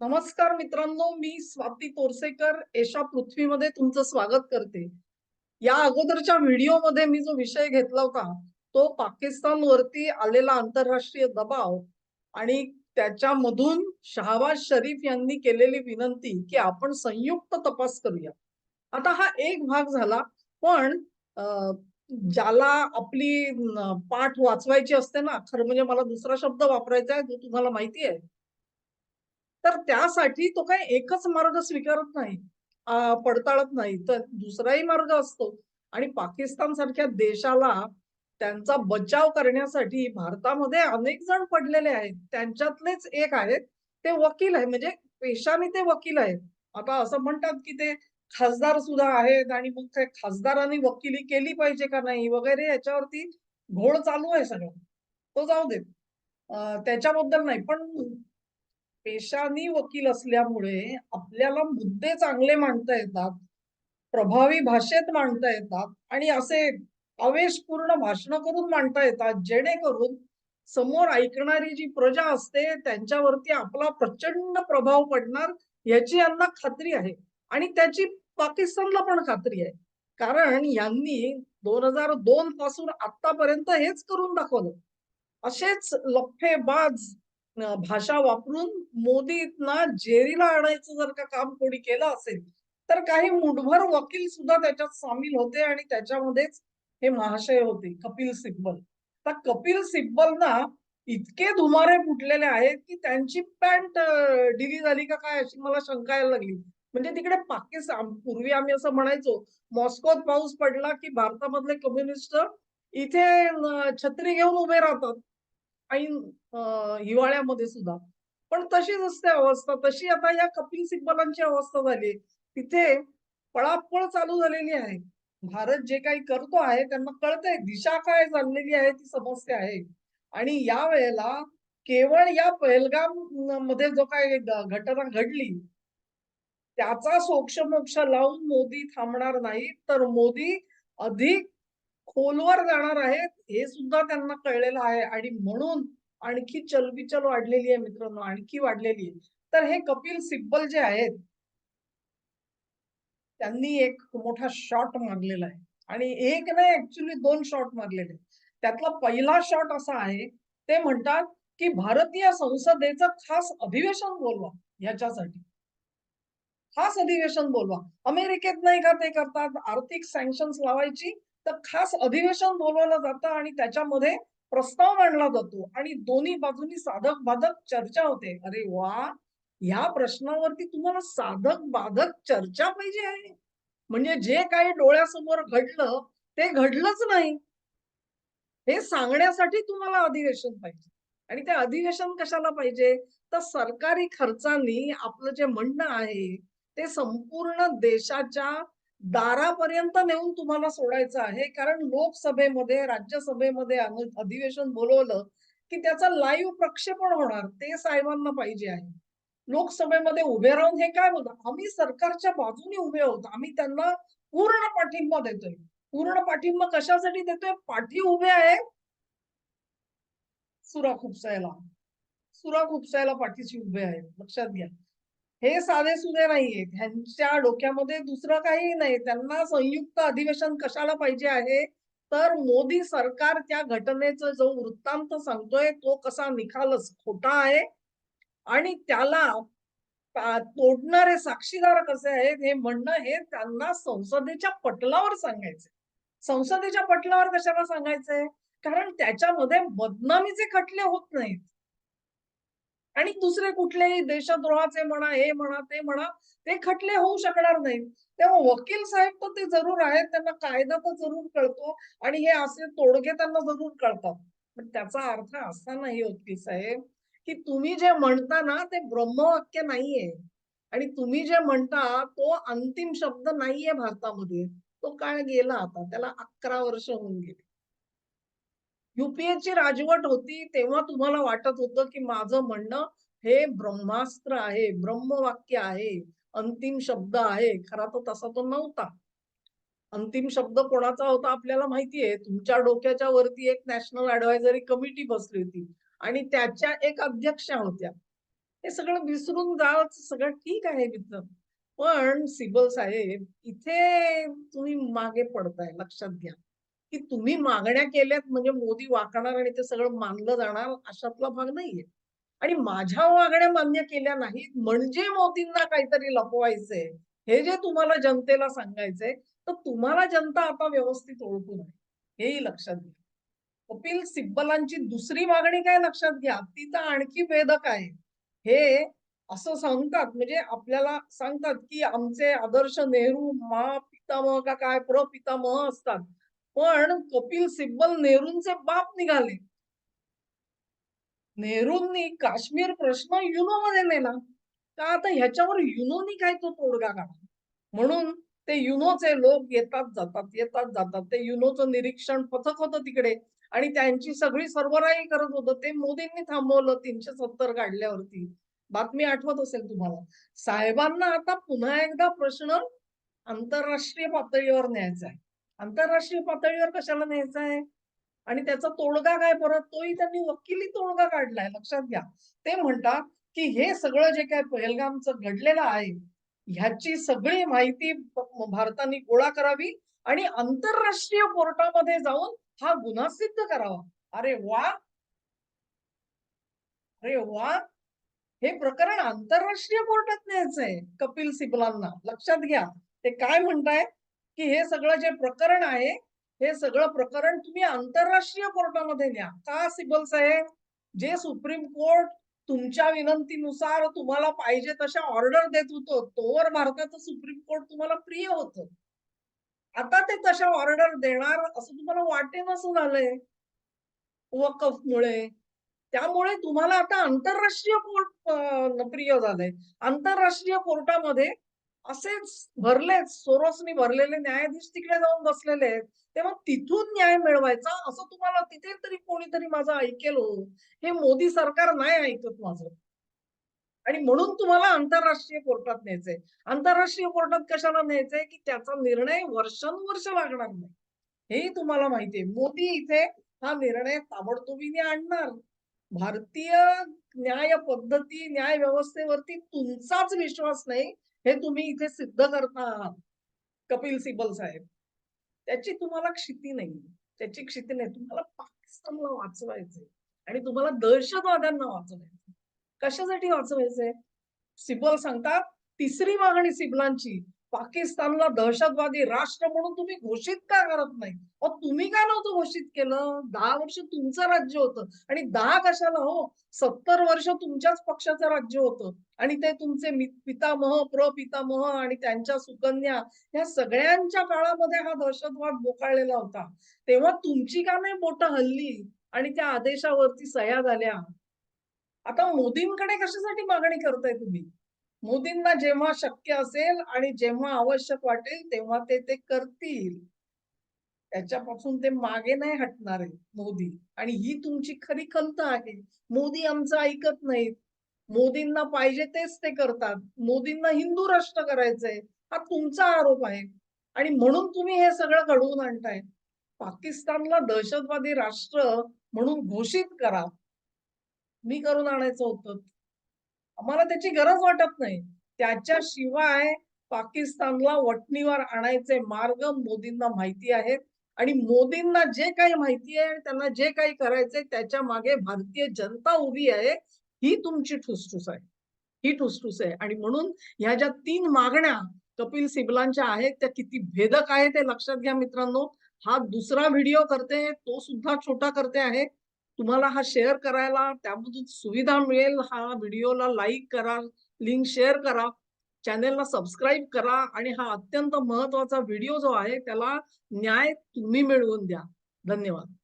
नमस्कार मित्रांनो मी स्वाती तोरसेकर. एशा पृथ्वीमध्ये तुमचं स्वागत करते. या अगोदरच्या व्हिडिओमध्ये मी जो विषय घेतला होता तो पाकिस्तान वरती आलेला आंतरराष्ट्रीय दबाव आणि त्याच्यामधून शहाबाज शरीफ यांनी केलेली विनंती की आपण संयुक्त तपास करूया. आता हा एक भाग झाला पण ज्याला आपली पाठ वाचवायची असते ना खरं म्हणजे मला दुसरा शब्द वापरायचा आहे जो तुम्हाला माहिती आहे. तर त्यासाठी तो काही एकच मार्ग स्वीकारत नाही. पडताळत नाही. तर दुसराही मार्ग असतो. आणि पाकिस्तान सारख्या देशाला त्यांचा बचाव करण्यासाठी भारतामध्ये अनेक जण पडलेले आहेत. त्यांच्यातलेच एक आहेत. ते वकील आहे म्हणजे पेशाने ते वकील आहेत. आता असं म्हणतात की ते खासदार सुद्धा आहेत आणि मग त्या खासदारांनी वकिली केली पाहिजे का नाही वगैरे याच्यावरती घोळ चालू आहे सगळं. तो जाऊ देत त्याच्याबद्दल नाही. पण पेशानी वकील असल्यामुळे आपल्याला मुद्दे चांगले मांडता येतात प्रभावी भाषेत मांडता येतात आणि असे आवेशपूर्ण भाषण करून मांडता येतात जेणेकरून समोर ऐकणारी जी प्रजा असते त्यांच्यावरती आपला प्रचंड प्रभाव पडणार याची यांना खात्री आहे आणि त्याची पाकिस्तानला पण खात्री आहे. कारण यांनी दोन हजार दोन पासून आतापर्यंत हेच करून दाखवलं. असेच लफेबाज भाषा वापरून मोदींना जेरीला आणायचं जर का काम कोणी केलं असेल तर काही मुठभर वकील सुद्धा त्याच्यात सामील होते आणि त्याच्यामध्येच हे महाशय होते कपिल सिब्बल. तर कपिल सिब्बलना इतके धुमारे फुटलेले आहेत की त्यांची पॅन्ट डिली झाली का काय अशी मला शंका यायला लागली. म्हणजे तिकडे पाकिस्तान पूर्वी आम्ही असं म्हणायचो मॉस्कोत पाऊस पडला की भारतामधले कम्युनिस्ट इथे छत्री घेऊन उभे राहतात. ऐन हिवाळ्यामध्ये सुद्धा. पण तशीच असते अवस्था. तशी आता या कपिल सिब्बलांची अवस्था झाली. तिथे पळापळ चालू झालेली आहे. भारत जे काही करतो आहे त्यांना कळतंय. दिशा काय चाललेली आहे ती समस्या आहे. आणि या वेळेला केवळ या पहलगाममध्ये जो काय घटना घडली त्याचा सोक्षमोक्ष लावून मोदी थांबणार नाही तर मोदी अधिक खोलवर जाणार आहेत हे सुद्धा त्यांना कळलेलं आहे. आणि म्हणून आणखी चलबिचल वाढलेली आहे मित्रांनो आणखी वाढलेली आहे. तर हे कपिल सिब्बल जे आहेत त्यांनी एक मोठा शॉट मारलेला आहे. आणि एक नाही ऍक्च्युली दोन शॉट मारलेले त्यातला पहिला शॉट असा आहे ते म्हणतात की भारतीय संसदेचं खास अधिवेशन बोलवा ह्याच्यासाठी खास अधिवेशन बोलवा. अमेरिकेत नाही का ते करतात? आर्थिक सँक्शन्स लावायची तर खास अधिवेशन बोलवलं जातं आणि त्याच्यामध्ये प्रस्ताव मांडला जातो. आणि दोन्ही बाजूनी साधक बाधक चर्चा होते. अरे वा! ह्या प्रश्नावरती तुम्हाला साधक बाधक चर्चा पाहिजे आहे. म्हणजे जे काही डोळ्यासमोर घडलं ते घडलंच नाही. हे सांगण्यासाठी तुम्हाला अधिवेशन पाहिजे. आणि ते अधिवेशन कशाला पाहिजे? तर सरकारी खर्चानी आपलं जे म्हणणं आहे ते संपूर्ण देशाच्या दारापर्यंत नेऊन तुम्हाला सोडायचं आहे. कारण लोकसभेमध्ये राज्यसभेमध्ये अधिवेशन बोलवलं की त्याचं लाईव्ह प्रक्षेपण होणार. ते साहेबांना पाहिजे आहे. लोकसभेमध्ये उभे राहून हे काय बोलतात? आम्ही सरकारच्या बाजूने उभे आहोत. आम्ही त्यांना पूर्ण पाठिंबा देतोय. पूर्ण पाठिंबा कशासाठी देतोय? पाठी उभे आहे सुरा खुपसायला. सुरा खुपसायला पाठीशी उभे आहे लक्षात घ्या. हे साधे सुधे नाहीये ह्यांच्या डोक्यामध्ये दुसरं काही नाही. त्यांना संयुक्त अधिवेशन कशाला पाहिजे आहे? तर मोदी सरकार त्या घटनेचा जो वृत्तांत सांगतोय तो कसा निकालच खोटा आहे? आणि त्याला तोडणारे साक्षीदार कसे आहेत? हे म्हणणं हे त्यांना संसदेच्या पटलावर सांगायचे संसदेच्या पटलावर कशाला सांगायचंय? कारण त्याच्यामध्ये बदनामीचे खटले होत नाहीत. आणि दुसरे कुठलेही देशद्रोहाचे म्हणा हे म्हणा ते म्हणा ते खटले होऊ शकणार नाही. तेव्हा वकील साहेब तर ते जरूर आहेत त्यांना कायदा तर जरूर कळतो आणि हे असे तोडगे त्यांना जरूर कळतात. पण त्याचा अर्थ असा नाही वकील साहेब की तुम्ही जे म्हणता ना ते ब्रह्मवाक्य नाहीये. आणि तुम्ही जे म्हणता तो अंतिम शब्द नाहीये भारतामध्ये. तो काळ गेला आता त्याला अकरा वर्ष होऊन गेले. युपीएची ची राजवट होती तेव्हा तुम्हाला वाटत होतं की माझं म्हणणं हे ब्रह्मास्त्र आहे ब्रह्मवाक्य आहे अंतिम शब्द आहे. खरा तो तसा तो नव्हता. अंतिम शब्द कोणाचा होता आपल्याला माहितीये तुमच्या डोक्याच्या वरती एक नॅशनल ऍडवायझरी कमिटी बसली होती आणि त्याच्या एक अध्यक्षा होत्या. हे सगळं विसरून जा सगळं ठीक आहे मित्र पण सिबल साहेब इथे तुम्ही मागे पडताय लक्षात घ्या. की तुम्ही मागण्या केल्यात म्हणजे मोदी वाकणार आणि ते सगळं मानलं जाणार अशातला भाग नाहीये. आणि माझ्या मागण्या मान्य केल्या नाहीत म्हणजे मोदींना काहीतरी लपवायचंय हे जे तुम्हाला जनतेला सांगायचंय तर तुम्हाला जनता आता व्यवस्थित ओळखून आहे. हेही लक्षात घ्या. कपिल सिब्बलांची दुसरी मागणी काय लक्षात घ्या? ती तर आणखी वेदक आहे. हे असं सांगतात म्हणजे आपल्याला सांगतात की आमचे आदर्श नेहरू मा पितामह का काय प्रपितामह असतात. पण कपिल सिब्बल नेहरूंचे बाप निघाले. नेहरूंनी काश्मीर प्रश्न युनो मध्ये नेला. का आता ह्याच्यावर युनोनी काय तो तोडगा काढा म्हणून ते युनोचे लोक येतात जातात येतात जातात. ते युनोचं निरीक्षण पथक होतं तिकडे. आणि त्यांची सगळी सर्वराई करत होतं. ते मोदींनी थांबवलं तीनशे सत्तर काढल्यावरती. बातमी आठवत असेल तुम्हाला? साहेबांना आता पुन्हा एकदा प्रश्न आंतरराष्ट्रीय पातळीवर न्यायचा आहे. आंतरराष्ट्रीय पातळीवर कशाला न्यायचा आहे आणि त्याचा तोडगा काय परत? तोही त्यांनी वकिली तोडगा काढलाय लक्षात घ्या. ते म्हणतात की हे सगळं जे काय पहलगामचं घडलेलं आहे ह्याची सगळी माहिती भारताने गोळा करावी आणि आंतरराष्ट्रीय कोर्टामध्ये जाऊन हा गुन्हा सिद्ध करावा. अरे वा! अरे वा! हे प्रकरण आंतरराष्ट्रीय कोर्टात न्यायचंय कपिल सिबलांना लक्षात घ्या. ते काय म्हणताय की हे सगळं जे प्रकरण आहे हे सगळं प्रकरण तुम्ही आंतरराष्ट्रीय कोर्टामध्ये न्या. का सिबल साहेब? जे सुप्रीम कोर्ट तुमच्या विनंतीनुसार तुम्हाला पाहिजे तशा ऑर्डर देत होतो तोवर भारताचं सुप्रीम कोर्ट तुम्हाला प्रिय होतं. आता ते तशा ऑर्डर देणार असं तुम्हाला वाटे नसं झालंय. वकफ मुळे त्यामुळे तुम्हाला आता आंतरराष्ट्रीय कोर्ट प्रिय झालंय. आंतरराष्ट्रीय कोर्टामध्ये असेच भरलेच सोरोसनी भरलेले न्यायाधीश तिकडे जाऊन बसलेले आहेत. तेव्हा तिथून न्याय मिळवायचा असं तुम्हाला तिथे तरी कोणीतरी माझं ऐकेल हो. हे मोदी सरकार नाही ऐकत माझं. आणि म्हणून तुम्हाला आंतरराष्ट्रीय कोर्टात न्यायचंय. आंतरराष्ट्रीय कोर्टात कशाला न्यायचंय? की त्याचा निर्णय वर्षानुवर्ष लागणार नाही. हेही तुम्हाला माहितीये. मोदी इथे हा निर्णय ताबडतोबीने आणणार. भारतीय न्याय पद्धती न्याय व्यवस्थेवरती तुमचाच विश्वास नाही. हे तुम्ही इथे सिद्ध करता आहात कपिल सिबल साहेब. त्याची तुम्हाला क्षिती नाही. त्याची क्षिती नाही. तुम्हाला पाकिस्तानला वाचवायचंय. आणि तुम्हाला दहशतवाद्यांना वाचवायचं कशासाठी वाचवायचंय? सिबल सांगतात तिसरी मागणी सिबलांची पाकिस्तानला दहशतवादी राष्ट्र म्हणून तुम्ही घोषित का करत नाही? अहो तुम्ही का नव्हतं घोषित केलं? दहा वर्ष तुमचं राज्य होतं. आणि दहा कशाला हो? सत्तर वर्ष तुमच्याच पक्षाचं राज्य होतं. आणि ते तुमचे पितामह प्रपितामह आणि त्यांच्या सुकन्या ह्या सगळ्यांच्या काळामध्ये हा दहशतवाद बोकाळलेला होता. तेव्हा तुमची का नाही बोट हल्ली? आणि त्या आदेशावरती सह्या झाल्या. आता मोदींकडे कशासाठी मागणी करताय तुम्ही? मोदींना जेव्हा शक्य असेल आणि जेव्हा आवश्यक वाटेल तेव्हा ते ते करतील. त्याच्यापासून ते मागे नाही हटणार आहे मोदी. आणि ही तुमची खरी खंत आहे. मोदी आमचं ऐकत नाहीत. मोदींना पाहिजे तेच ते करतात. मोदींना हिंदू राष्ट्र करायचंय हा तुमचा आरोप आहे. आणि म्हणून तुम्ही हे सगळं घडवून आणताय. पाकिस्तानला दहशतवादी राष्ट्र म्हणून घोषित करा. मी करून आणायचं होतं. आम्हाला त्याची गरज वाटत नाही. त्याच्याशिवाय पाकिस्तानला वटणीवर आणायचे मार्ग मोदींना माहिती आहेत. आणि मोदींना जे काही माहिती आहे त्यांना जे काही करायचंय त्याच्यामागे भारतीय जनता उभी आहे. ही तुमची ठुसठुस आहे. ही ठुसठुस आहे. आणि म्हणून ह्या ज्या तीन मागण्या कपिल सिबलांच्या आहेत त्या किती भेदक आहेत ते लक्षात घ्या मित्रांनो. हा दुसरा व्हिडिओ करते तो सुद्धा छोटा करते आहे. तुम्हाला हा शेअर करायला त्यामधून सुविधा मिळेल हा व्हिडिओला लाईक करा लिंक शेअर करा चॅनेलला सबस्क्राईब करा आणि हा अत्यंत महत्त्वाचा व्हिडिओ जो आहे त्याला न्याय तुम्ही मिळवून द्या. धन्यवाद.